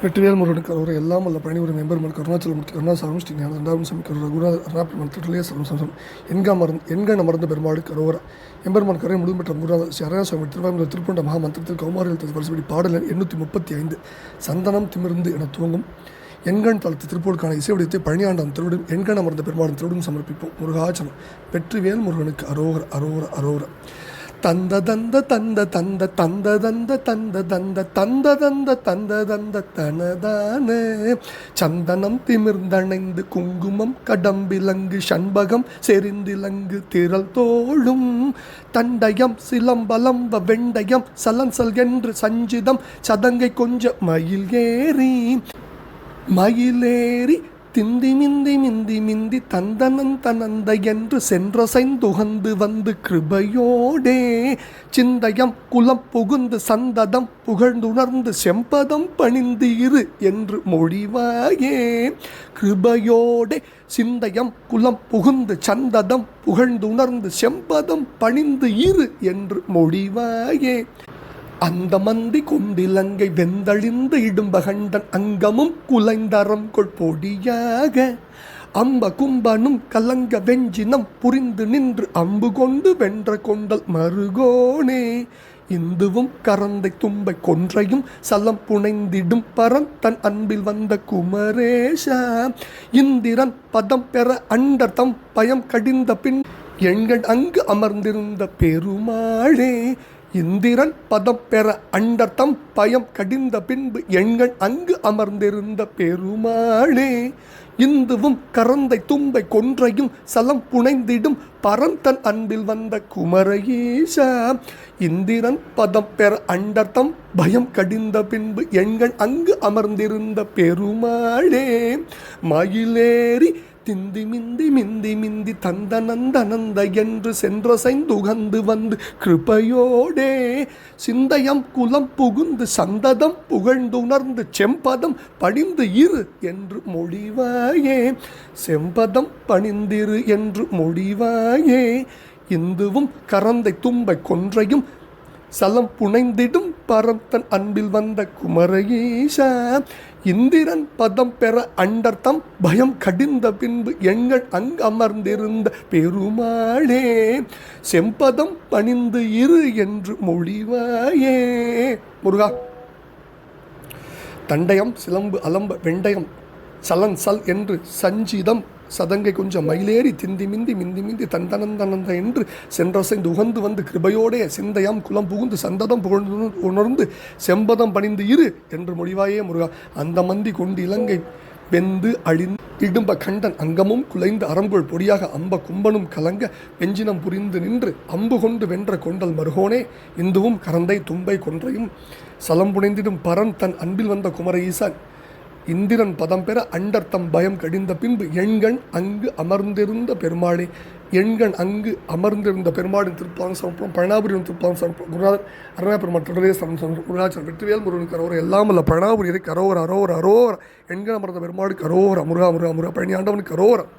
வெற்றிவேல் முருகனுக்கு அவர் எல்லாம் அல்ல பழனிபுரம் எம்பெருமான் கருணாச்சலமூர்த்தி கருணாசாரம் ஸ்ரீ ஞான தண்டாபம் சமி கருவா குரு அருணாபிரமன் திருலே சரம் சம்சம் என்கா மறந்து எண்கண் அமர்ந்த பெருமாடு கரோரா. எம்பெருமான் கரை முழு பெற்ற குருநாத ஸ்ரீ அரணாசுவாமி திருவாரூர் திருப்பண்ட மகாமந்திரத்தில் கௌமாரியில் பாடல் எண்ணூற்றி முப்பத்தி ஐந்து சந்தனம் திமிருந்து என துவங்கும். எண்கண் தளத்து திருப்பூருக்கான இசைவடித்தை பழனியாண்டம் திருவிடும் எண்கண மருந்து பெருமாளும் திருவிடும் சமர்ப்பிப்போம். முருகாச்சலம் வெற்றிவேல் முருகனுக்கு அரோகர அரோகர் அரோகர். தந்த தந்த தந்த தந்த தந்த தந்த தந்த தந்த தந்த தந்த தந்த தந்த தனதான. சந்தனம் திமிர்ந்தணைந்து குங்குமம் கடம்பிலங்கு சண்பகம் செறிந்திலங்கு திரள் தோளும் தண்டயம் சிலம்பலம்ப வெண்டயம் சலன்சல் என்று சஞ்சிதம் சதங்கை கொஞ்ச மயில் ஏறி. மயிலேறி திந்தி மிந்தி மிந்தி மிந்தி தந்தனந்த நந்த என்று சென்றசைந்துகந்து வந்து கிருபையோடே. சிந்தயம் குலம் புகுந்து சந்ததம் புகழ்ந்துணர்ந்து செம்பதம் பணிந்து இரு என்று மொழிவாயே. கிருபையோடே சிந்தயம் குலம் புகுந்து சந்ததம் புகழ்ந்துணர்ந்து செம்பதம் பணிந்து இரு என்று மொழிவாயே. அந்த மந்தி கொண்டிலங்கை வெந்தழிந்து இடும்பகண்டன் அங்கமும் குலைந்தரம் கொள்பொடியாக. அம்ப கும்பனும் கலங்க வெஞ்சினம் புரிந்து நின்று அம்பு கொண்டு வென்ற கொண்டல் மருகோனே. இந்துவும் கரந்தை தும்பை கொன்றையும் சலம் புனைந்திடும் பரன் தன் அன்பில் வந்த குமரேஷா இந்திரன் பதம் பெற அண்டர் தம் பயம் கடிந்த பின் எண்கள் அங்கு அமர்ந்திருந்த பெருமாளே. இந்திரன் பதம் பெற அண்டர்த்தம் பயம் கடிந்த பின்பு எண்கள் அங்கு அமர்ந்திருந்த பெருமாளே இந்துவும் கரந்தை தும்பை கொன்றையும் சலம் புனைந்திடும் பரந்தன் அன்பில் வந்த குமரஈஷா இந்திரன் பதம் பெற அண்டர்த்தம் பயம் கடிந்த பின்பு எண்கள் அங்கு அமர்ந்திருந்த பெருமாளே மயிலேறி திந்தி மிந்தி மிந்தி மிந்தி தந்த நந்த நந்த என்று சென்றசைந்துகந்து வந்து கிருபையோடே. சிந்தயம் குலம் புகுந்து சந்ததம் புகழ்ந்துணர்ந்து செம்பதம் பணிந்து இரு என்று மொழிவாயே. செம்பதம் பணிந்திரு என்று மொழிவாயே. இந்துவும் கரந்தை தும்பை கொன்றையும் சலம் புனைந்திடும் பரத்தன் அன்பில் வந்த குமரஈஷா இந்திரன் பதம் பெற அண்டர்த்தம் பயம் கடிந்த பின்பு எங்கள் அங்கு அமர்ந்திருந்த பெருமாளே. செம்பதம் பணிந்து இரு என்று மொழிவாயே. முருகா. தண்டயம் சிலம்பு அலம்ப வெண்டயம் சலன் சல் என்று சஞ்சிதம் சதங்கை கொஞ்சம் மயிலேறி திந்தி மிந்தி மிந்தி மிந்தி தந்தனந்தனந்த என்று சென்றசைந்து உகந்து வந்து கிருபையோடே சிந்தையாம் குலம் புகுந்து சந்ததம் புகழ்ந்து உணர்ந்து செம்பதம் பணிந்து இரு என்று மொழிவாயே முருகா. அந்த மந்தி கொண்டு இலங்கை வெந்து அழிந்து இடும்ப கண்டன் அங்கமும் குலைந்து அறம்புள் பொடியாக அம்ப கும்பனும் கலங்க வெஞ்சினம் புரிந்து நின்று அம்பு கொண்டு வென்ற கொண்டல் மருகோனே. இந்துவும் கரந்தை தும்பை கொன்றையும் சலம் புனைந்திடும் பரன் தன் அன்பில் வந்த குமர ஈசான் இந்திரன் பதம் பெற அண்டர்த்தம் பயம் கடிந்த பின்பு எண்கண் அங்கு அமர்ந்திருந்த பெருமாளே. எண்கண் அங்கு அமர்ந்திருந்த பெருமாளின் திருப்பாங்க சமர்ப்பணம் பழனாபுரியின் திருப்பாங்க சமர்ப்பணம். குருநாதர் அருணா பெருமாள் தொடரே சமர்ப்பணம் குருநாச்சல் வெற்றிவேல் முருகன் கரோர் எல்லாம் அல்ல. பழனாபுரியரை கரோர அரோர் அரோர எண்கண் அமர்ந்த பெருமாளுக்கு கரோர அமுருகா முருகா முருகா. பழனி ஆண்டவனுக்கு அரோரம்